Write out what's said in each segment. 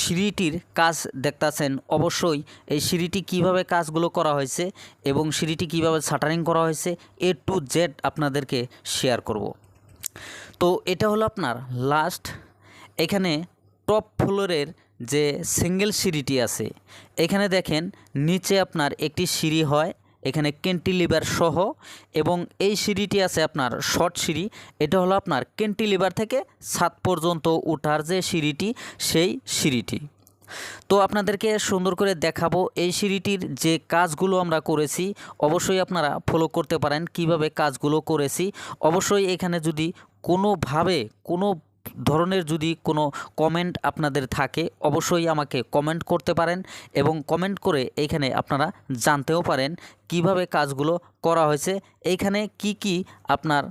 সিঁড়িটির কাজ দেখতাছেন, অবশ্যই এই সিঁড়িটি কীভাবে কাজগুলো করা হয়েছে এবং সিঁড়িটি কীভাবে শাটারিং করা হয়েছে, এ টু জেড আপনাদেরকে শেয়ার করব। তো এটা হলো আপনার লাস্ট, এখানে টপ ফ্লোরের যে সিঙ্গেল সিঁড়িটি আছে, এখানে দেখেন নিচে আপনার একটি সিঁড়ি হয় এখানে কেন্টিলিভার সহ এবং এই সিঁড়িটি আছে আপনার শর্ট সিঁড়ি। এটা হলো আপনার কেন্টিলিভার থেকে ছাদ পর্যন্ত ওঠার যে সিঁড়িটি, সেই সিঁড়িটি। তো আপনাদেরকে সুন্দর করে দেখাবো এই সিঁড়িটির যে কাজগুলো আমরা করেছি। অবশ্যই আপনারা ফলো করতে পারেন কীভাবে কাজগুলো করেছি। অবশ্যই এখানে যদি কোনোভাবে, কোনো ধরনের যদি কোনো কমেন্ট আপনাদের থাকে, অবশ্যই আমাকে কমেন্ট করতে পারেন এবং কমেন্ট করে এইখানে আপনারা জানতেও পারেন কীভাবে কাজগুলো করা হয়েছে এইখানে কি কি আপনার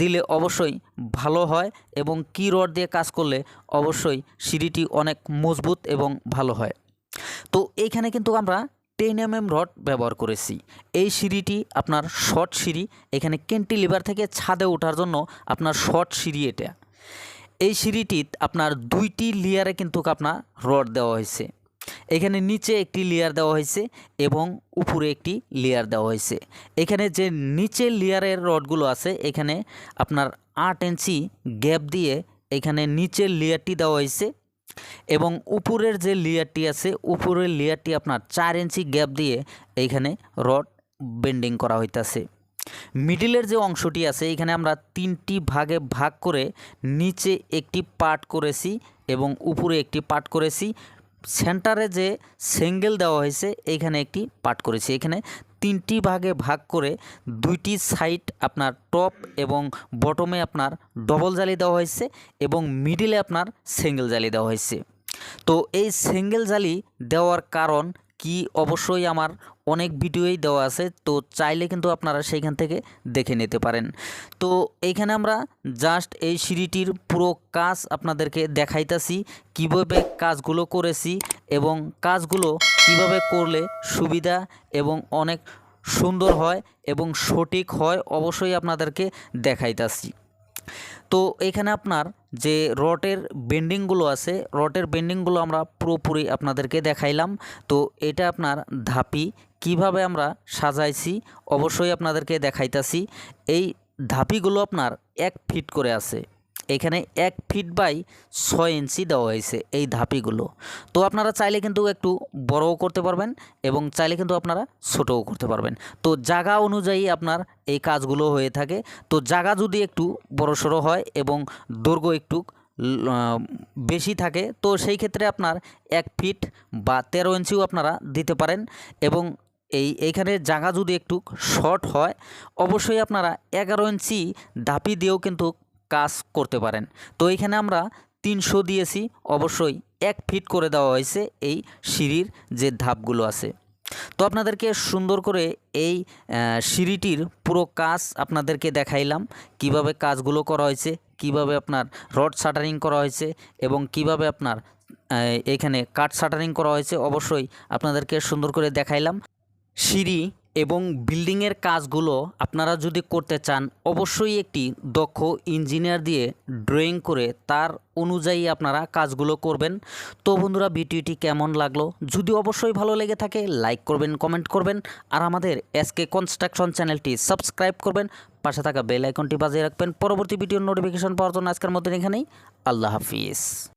দিলে অবশ্যই ভালো হয় এবং কি রড দিয়ে কাজ করলে অবশ্যই সিঁড়িটি অনেক মজবুত এবং ভালো হয়। তো এইখানে কিন্তু আমরা টেন এম এম রড ব্যবহার করেছি। এই সিঁড়িটি আপনার শর্ট সিঁড়ি, এখানে কেন্টিলিভার থেকে ছাদে ওঠার জন্য আপনার শর্ট সিঁড়ি এটা। এই সিঁড়িটি আপনার দুইটি লেয়ারে কিন্তু আপনার রড দেওয়া হয়েছে। এখানে নিচে একটি লেয়ার দেওয়া হয়েছে এবং উপরে একটি লেয়ার দেওয়া হয়েছে। এখানে যে নিচের লেয়ারের রডগুলো আছে, এখানে আপনার আট ইঞ্চি গ্যাপ দিয়ে এখানে নিচের লেয়ারটি দেওয়া হয়েছে এবং উপরের যে লেয়ারটি আছে, উপরের লেয়ারটি আপনার চার ইঞ্চি গ্যাপ দিয়ে এইখানে রড বেন্ডিং করা হইতাছে। মিডিলের যে অংশটি আছে, এখানে আমরা তিনটি ভাগে ভাগ করে নিচে একটি পার্ট করেছি এবং উপরে একটি পার্ট করেছি। সেন্টারে যে সিঙ্গেল দেওয়া হয়েছে এইখানে একটি পার্ট করেছি। এখানে তিনটি ভাগে ভাগ করে দুইটি সাইড আপনার টপ এবং বটমে আপনার ডবল জালি দেওয়া হয়েছে এবং মিডিলে আপনার সিঙ্গেল জালি দেওয়া হয়েছে। তো এই সিঙ্গেল জালি দেওয়ার কারণ কি অবশ্যই আমার অনেক ভিডিওই দেওয়া আছে, তো চাইলে কিন্তু আপনারা সেইখান থেকে দেখে নিতে পারেন। তো এইখানে আমরা জাস্ট এই সিঁড়িটির পুরো কাজ আপনাদেরকে দেখাইতাছি, কীভাবে কাজগুলো করেছি এবং কাজগুলো কীভাবে করলে সুবিধা এবং অনেক সুন্দর হয় এবং সঠিক হয় অবশ্যই আপনাদেরকে দেখাইতাছি। তো এখানে আপনার যে রটের বেন্ডিংগুলো আছে, রটের বেন্ডিংগুলো আমরা পুরোপুরি আপনাদেরকে দেখাইলাম। তো এটা আপনার ধাপি, কীভাবে আমরা সাজাইছি অবশ্যই আপনাদেরকে দেখাইতাছি। এই ধাপিগুলো আপনার এক ফিট করে আছে। এখানে এক ফিট বাই ছয় ইঞ্চি দেওয়া হয়েছে এই ধাপিগুলো। তো আপনারা চাইলে কিন্তু একটু বড়ও করতে পারবেন এবং চাইলে কিন্তু আপনারা ছোটও করতে পারবেন। তো জায়গা অনুযায়ী আপনার এই কাজগুলো হয়ে থাকে। তো জায়গা যদি একটু বড়সড় হয় এবং দৈর্ঘ্য একটু বেশি থাকে, তো সেই ক্ষেত্রে আপনার এক ফিট বা তেরো ইঞ্চিও আপনারা দিতে পারেন এবং এই, এইখানে জায়গা যদি একটু শর্ট হয়, অবশ্যই আপনারা এগারো ইঞ্চি ধাপি দিয়েও কিন্তু কাজ করতে পারেন। তো এইখানে আমরা তিনশো দিয়েছি। অবশ্যই এক ফিট করে দেওয়া হয়েছে এই সিঁড়ির যে ধাপগুলো আছে। তো আপনাদেরকে সুন্দর করে এই সিঁড়িটির পুরো কাজ আপনাদেরকে দেখাইলাম। কীভাবে কাজগুলো করা হয়েছে, কীভাবে আপনার রড শাটারিং করা হয়েছে এবং কীভাবে আপনার এখানে কাঠ শাটারিং করা হয়েছে অবশ্যই আপনাদেরকে সুন্দর করে দেখাইলাম। সিঁড়ি এবং বিল্ডিংয়ের কাজগুলো আপনারা যদি করতে চান, অবশ্যই একটি দক্ষ ইঞ্জিনিয়ার দিয়ে ড্রয়িং করে তার অনুযায়ী আপনারা কাজগুলো করবেন। তো বন্ধুরা, ভিডিওটি কেমন লাগল? যদি অবশ্যই ভালো লেগে থাকে, লাইক করবেন, কমেন্ট করবেন, আর আমাদের এসকে কনস্ট্রাকশন চ্যানেলটি সাবস্ক্রাইব করবেন। পাশে থাকা বেল আইকনটি বাজিয়ে রাখবেন। পরবর্তী ভিডিওর নোটিফিকেশন পাওয়ার জন্য আজকের মতন এখানেই। আল্লাহ হাফিজ।